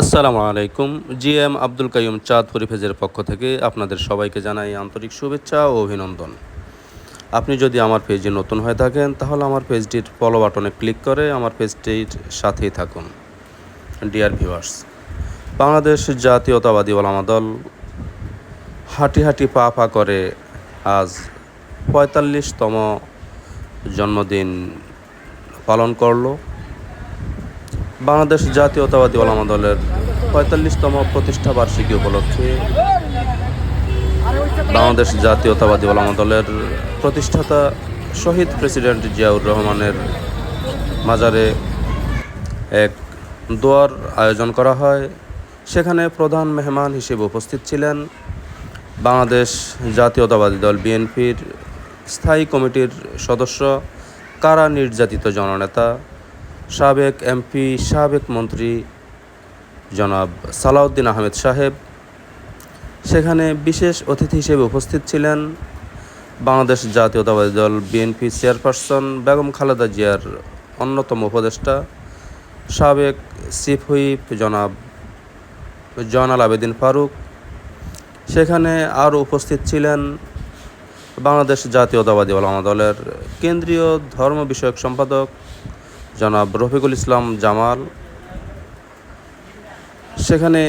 আসসালামু আলাইকুম। G M Abdul Kaiyum Chandpuri ফেজের পক্ষ থেকে আপনাদের সবাইকে জানাই আন্তরিক শুভেচ্ছা ও অভিনন্দন। আপনি যদি আমার পেজে নতুন হয়ে থাকেন, তাহলে আমার পেজটির ফলো বাটনে ক্লিক করে আমার পেজটির সাথেই থাকুন। ডিয়ার ভিউয়ার্স বাংলাদেশ জাতীয়তাবাদী ওলামা দল হাঁটি হাঁটি পা পা করে আজ পঁয়তাল্লিশতম জন্মদিন পালন করল। বাংলাদেশ জাতীয়তাবাদী ওলামা দলের পঁয়তাল্লিশতম প্রতিষ্ঠা বার্ষিকী উপলক্ষে বাংলাদেশ জাতীয়তাবাদী ওলামা দলের প্রতিষ্ঠাতা শহীদ প্রেসিডেন্ট জিয়াউর রহমানের মাজারে এক দোয়ার আয়োজন করা হয়। সেখানে প্রধান মেহমান হিসেবে উপস্থিত ছিলেন বাংলাদেশ জাতীয়তাবাদী দল বিএনপির স্থায়ী কমিটির সদস্য, কারা নির্যাতিত জননেতা সাবেক এমপি, সাবেক মন্ত্রী জনাব সালাউদ্দিন আহমেদ সাহেব। সেখানে বিশেষ অতিথি হিসেবে উপস্থিত ছিলেন বাংলাদেশ জাতীয়তাবাদী দল বিএনপি চেয়ারপারসন বেগম খালেদা জিয়ার অন্যতম উপদেষ্টা, সাবেক চিফ হুইপ জনাব জয়নাল আবেদিন ফারুক। সেখানে আরও উপস্থিত ছিলেন বাংলাদেশ জাতীয়তাবাদী ওলামা দলের কেন্দ্রীয় ধর্ম বিষয়ক সম্পাদক জনাব রফিকুল ইসলাম জামাল। সেখানে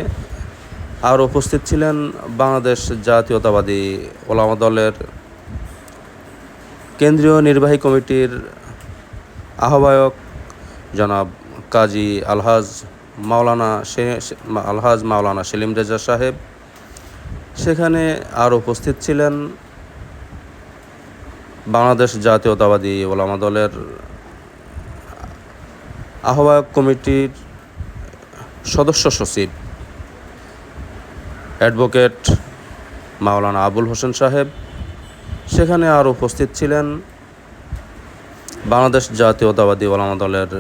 আর উপস্থিত ছিলেন বাংলাদেশ জাতীয়তাবাদী ওলামা দলের কেন্দ্রীয় নির্বাহী কমিটির আহ্বায়ক জনাব কাজী আলহাজ মাওলানা আলহাজ মাওলানা সেলিম রেজা সাহেব। সেখানে আর উপস্থিত ছিলেন বাংলাদেশ জাতীয়তাবাদী ওলামা দলের আহ্বায়ক কমিটির সদস্য সচিব, অ্যাডভোকেট মাওলানা আবুল হোসেন সাহেব। সেখানে আর উপস্থিত ছিলেন বাংলাদেশ জাতীয়তাবাদী ওলামা দলের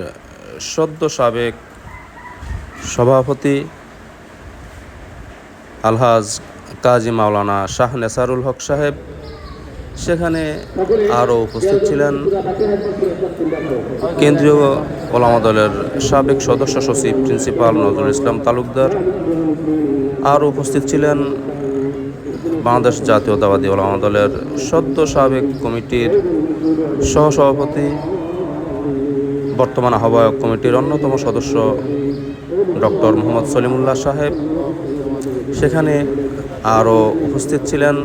সদ্য সাবেক সভাপতি আলহাজ কাজী মাওলানা শাহ নেসারুল হক সাহেব। সেখানে আরও উপস্থিত ছিলেন কেন্দ্রীয় ওলামা দলের সাবেক সদস্য সচিব প্রিন্সিপাল নজরুল ইসলাম তালুকদার। আরও উপস্থিত ছিলেন বাংলাদেশ জাতীয়তাবাদী ওলামা দলের সদ্য সাবেক কমিটির সহসভাপতি, বর্তমান আহ্বায়ক কমিটির অন্যতম সদস্য ডক্টর মোহাম্মদ সলিমুল্লাহ সাহেব। সেখানে আরও উপস্থিত ছিলেন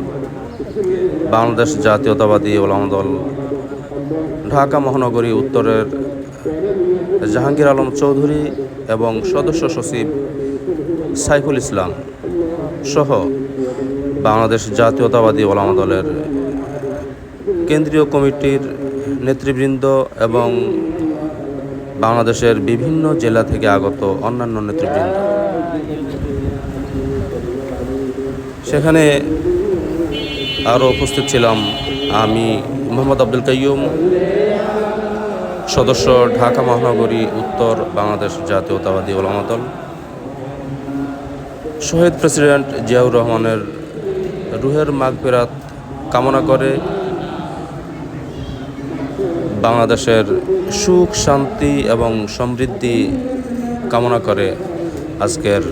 বাংলাদেশ জাতীয়তাবাদী ওলামা দল ঢাকা মহানগরী উত্তরের জাহাঙ্গীর আলম চৌধুরী এবং সদস্য সচিব সাইফুল ইসলাম সহ বাংলাদেশ জাতীয়তাবাদী ওলামা দলের কেন্দ্রীয় কমিটির নেতৃবৃন্দ এবং বাংলাদেশের বিভিন্ন জেলা থেকে আগত অন্যান্য নেতৃবৃন্দ। সেখানে আরও উপস্থিত ছিলাম আমি মোহাম্মদ আব্দুল কাইয়ুম, সদস্য ঢাকা মহানগরী উত্তর বাংলাদেশ জাতীয়তাবাদী ওলামা দল। শহীদ প্রেসিডেন্ট জিয়াউর রহমানের রুহের মাগফেরাত কামনা করে বাংলাদেশের সুখ, শান্তি এবং সমৃদ্ধি কামনা করে আজকের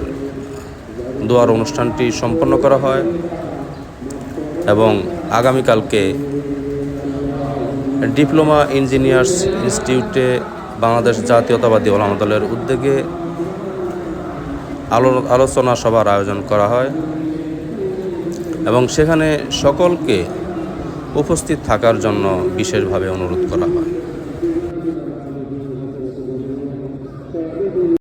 দোয়ার অনুষ্ঠানটি সম্পন্ন করা হয়। এবং আগামীকালকে ডিপ্লোমা ইঞ্জিনিয়ার্স ইনস্টিটিউটে বাংলাদেশ জাতীয়তাবাদী ওলামা দলের উদ্যোগে আলো, আলোচনা সভার আয়োজন করা হয় এবং সেখানে সকলকে উপস্থিত থাকার জন্য বিশেষভাবে অনুরোধ করা হয়।